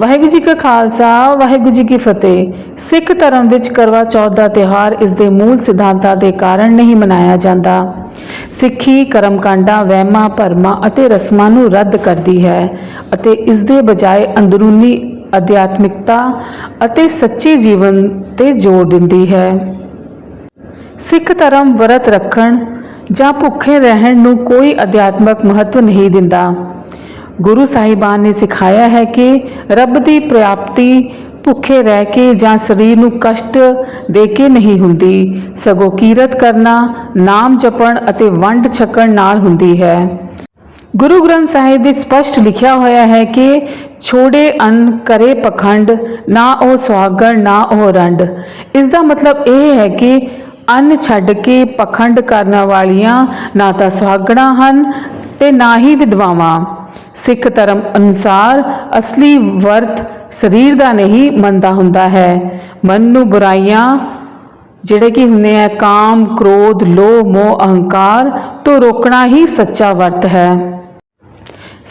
ਵਾਹਿਗੁਰੂ ਜੀ ਕਾ ਖਾਲਸਾ, ਵਾਹਿਗੁਰੂ ਜੀ ਕੀ ਫਤਿਹ। ਸਿੱਖ ਧਰਮ ਵਿੱਚ ਕਰਵਾ ਚੌਥ ਦਾ ਤਿਉਹਾਰ ਇਸ ਦੇ ਮੂਲ ਸਿਧਾਂਤਾਂ ਦੇ ਕਾਰਨ ਨਹੀਂ ਮਨਾਇਆ ਜਾਂਦਾ। ਸਿੱਖੀ ਕਰਮਕਾਂਡਾਂ, ਵਹਿਮਾਂ, ਭਰਮਾਂ ਅਤੇ ਰਸਮਾਂ ਨੂੰ ਰੱਦ ਕਰਦੀ ਹੈ ਅਤੇ ਇਸ ਦੇ ਬਜਾਏ ਅੰਦਰੂਨੀ ਅਧਿਆਤਮਿਕਤਾ ਅਤੇ ਸੱਚੇ ਜੀਵਨ ਤੇ ਜ਼ੋਰ ਦਿੰਦੀ ਹੈ। ਸਿੱਖ ਧਰਮ ਵਰਤ ਰੱਖਣ ਜਾਂ ਭੁੱਖੇ ਰਹਿਣ ਨੂੰ ਕੋਈ ਅਧਿਆਤਮਕ ਮਹੱਤਵ ਨਹੀਂ ਦਿੰਦਾ। ਗੁਰੂ ਸਾਹਿਬਾਨ ਨੇ ਸਿਖਾਇਆ ਹੈ ਕਿ ਰੱਬ ਦੀ ਪ੍ਰਾਪਤੀ ਭੁੱਖੇ ਰਹਿ ਕੇ ਜਾਂ ਸਰੀਰ ਨੂੰ ਕਸ਼ਟ ਦੇ ਕੇ ਨਹੀਂ ਹੁੰਦੀ। ਸਗੋਂ ਕੀਰਤ ਕਰਨਾ, ਨਾਮ ਜਪਣ ਅਤੇ ਵੰਡ ਛਕਣ ਨਾਲ ਹੁੰਦੀ ਹੈ। ਗੁਰੂ ਗ੍ਰੰਥ ਸਾਹਿਬ ਵਿੱਚ ਸਪਸ਼ਟ ਲਿਖਿਆ ਹੋਇਆ ਹੈ ਕਿ ਛੋੜੇ ਅੰਨ ਕਰੇ ਪਖੰਡ, ਨਾ ਉਹ ਸੁਹਾਗਣ, ਨਾ ਉਹ ਰੰਡ। ਇਸ ਦਾ ਮਤਲਬ ਇਹ ਹੈ ਕਿ ਅੰਨ ਛੱਡ ਕੇ ਪਖੰਡ ਕਰਨ ਵਾਲੀਆਂ ਨਾ ਤਾਂ ਸੁਹਾਗਣਾ ਹਨ ਤੇ ਨਾ ਹੀ ਵਿਧਵਾਵਾਂ। ਸਿੱਖ ਧਰਮ ਅਨੁਸਾਰ ਅਸਲੀ ਵਰਤ ਸਰੀਰ ਦਾ ਨਹੀਂ ਮਨ ਦਾ ਹੁੰਦਾ ਹੈ। ਮਨ ਨੂੰ ਬੁਰਾਈਆਂ, ਜਿਹੜੇ ਕਿ ਹੁੰਦੇ ਆ, ਕਾਮ, ਕ੍ਰੋਧ, ਲੋਭ, ਮੋਹ, ਅਹੰਕਾਰ ਤੋਂ ਰੋਕਣਾ ਹੀ ਸੱਚਾ ਵਰਤ ਹੈ।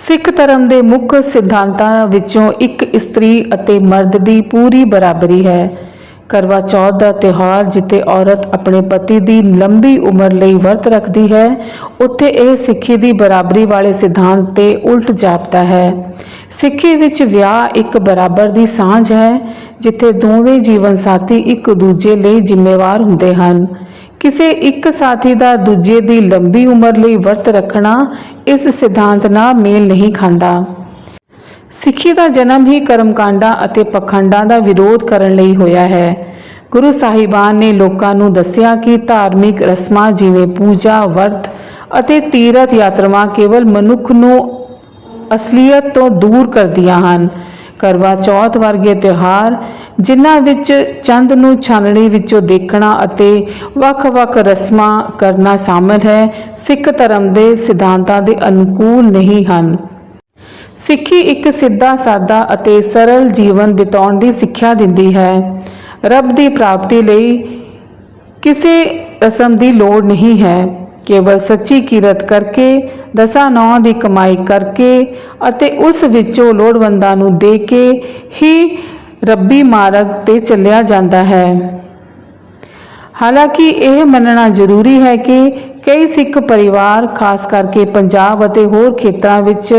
ਸਿੱਖ ਧਰਮ ਦੇ ਮੁੱਖ ਸਿਧਾਂਤਾਂ ਵਿੱਚੋਂ ਇੱਕ ਇਸਤਰੀ ਅਤੇ ਮਰਦ ਦੀ ਪੂਰੀ ਬਰਾਬਰੀ ਹੈ। ਕਰਵਾ ਚੌਥ ਦਾ ਤਿਉਹਾਰ ਜਿੱਥੇ ਔਰਤ ਆਪਣੇ ਪਤੀ ਦੀ ਲੰਬੀ ਉਮਰ ਲਈ ਵਰਤ ਰੱਖਦੀ ਹੈ, ਉੱਥੇ ਇਹ ਸਿੱਖੀ ਦੀ ਬਰਾਬਰੀ ਵਾਲੇ ਸਿਧਾਂਤ ਤੇ ਉਲਟ ਜਾਪਦਾ ਹੈ। ਸਿੱਖੀ ਵਿੱਚ ਵਿਆਹ ਇੱਕ ਬਰਾਬਰ ਦੀ ਸਾਂਝ ਹੈ, ਜਿੱਥੇ ਦੋਵੇਂ ਜੀਵਨ ਸਾਥੀ ਇੱਕ ਦੂਜੇ ਲਈ ਜ਼ਿੰਮੇਵਾਰ ਹੁੰਦੇ ਹਨ। ਕਿਸੇ ਇੱਕ ਸਾਥੀ ਦਾ ਦੂਜੇ ਦੀ ਲੰਬੀ ਉਮਰ ਲਈ ਵਰਤ ਰੱਖਣਾ ਇਸ ਸਿਧਾਂਤ ਨਾਲ ਮੇਲ ਨਹੀਂ ਖਾਂਦਾ। ਸਿੱਖੀ ਦਾ ਜਨਮ ਹੀ ਕਰਮਕਾਂਡਾਂ ਅਤੇ ਪਖੰਡਾਂ ਦਾ ਵਿਰੋਧ ਕਰਨ ਲਈ ਹੋਇਆ ਹੈ। ਗੁਰੂ ਸਾਹਿਬਾਨ ਨੇ ਲੋਕਾਂ ਨੂੰ ਦੱਸਿਆ ਕਿ ਧਾਰਮਿਕ ਰਸਮਾਂ ਜਿਵੇਂ ਪੂਜਾ, ਵਰਤ ਅਤੇ ਤੀਰਥ ਯਾਤਰਾਵਾਂ ਕੇਵਲ ਮਨੁੱਖ ਨੂੰ ਅਸਲੀਅਤ ਤੋਂ ਦੂਰ ਕਰਦੀਆਂ ਹਨ। ਕਰਵਾ ਚੌਥ ਵਰਗੇ ਤਿਉਹਾਰ, ਜਿਨ੍ਹਾਂ ਵਿੱਚ ਚੰਦ ਨੂੰ ਛਾਨਣੀ ਵਿੱਚੋਂ ਦੇਖਣਾ ਅਤੇ ਵੱਖ-ਵੱਖ ਰਸਮਾਂ ਕਰਨਾ ਸ਼ਾਮਲ ਹੈ, ਸਿੱਖ ਧਰਮ ਦੇ ਸਿਧਾਂਤਾਂ ਦੇ ਅਨੁਕੂਲ ਨਹੀਂ ਹਨ। ਸਿੱਖੀ ਇੱਕ ਸਿੱਧਾ ਸਾਦਾ ਅਤੇ ਸਰਲ ਜੀਵਨ ਬਿਤਾਉਣ ਦੀ ਸਿੱਖਿਆ ਦਿੰਦੀ ਹੈ। ਰੱਬ ਦੀ ਪ੍ਰਾਪਤੀ ਲਈ ਕਿਸੇ ਰਸਮ ਦੀ ਲੋੜ ਨਹੀਂ ਹੈ। ਕੇਵਲ ਸੱਚੀ ਕਿਰਤ ਕਰਕੇ, ਦਸਾਂ ਨੌ ਦੀ ਕਮਾਈ ਕਰਕੇ ਅਤੇ ਉਸ ਵਿੱਚੋਂ ਲੋੜਵੰਦਾਂ ਨੂੰ ਦੇ ਕੇ ਹੀ ਰੱਬੀ ਮਾਰਗ ਤੇ ਚੱਲਿਆ ਜਾਂਦਾ ਹੈ। ਹਾਲਾਂਕਿ ਇਹ ਮੰਨਣਾ ਜ਼ਰੂਰੀ ਹੈ ਕਿ ਕਈ ਸਿੱਖ ਪਰਿਵਾਰ, ਖਾਸ ਕਰਕੇ ਪੰਜਾਬ ਅਤੇ ਹੋਰ ਖੇਤਰਾਂ ਵਿੱਚ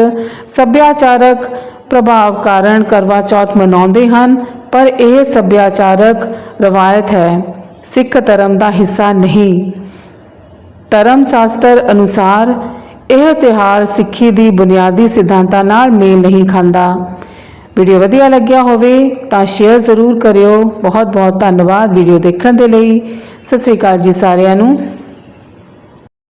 ਸੱਭਿਆਚਾਰਕ ਪ੍ਰਭਾਵ ਕਾਰਨ ਕਰਵਾ ਚੌਥ ਮਨਾਉਂਦੇ ਹਨ, ਪਰ ਇਹ ਸੱਭਿਆਚਾਰਕ ਰਵਾਇਤ ਹੈ। ਸਿੱਖ ਧਰਮ ਦਾ ਹਿੱਸਾ ਨਹੀਂ। ਧਰਮ ਸ਼ਾਸਤਰ ਅਨੁਸਾਰ ਇਹ ਤਿਉਹਾਰ ਸਿੱਖੀ ਦੀ ਬੁਨਿਆਦੀ ਸਿਧਾਂਤਾਂ ਨਾਲ ਮੇਲ ਨਹੀਂ ਖਾਂਦਾ। ਵੀਡੀਓ ਵਧੀਆ ਲੱਗਿਆ ਹੋਵੇ ਤਾਂ ਸ਼ੇਅਰ ਜ਼ਰੂਰ ਕਰਿਓ। ਬਹੁਤ ਬਹੁਤ ਧੰਨਵਾਦ ਵੀਡੀਓ ਦੇਖਣ ਦੇ ਲਈ। ਸਤਿ ਸ੍ਰੀ ਅਕਾਲ ਜੀ ਸਾਰਿਆਂ ਨੂੰ।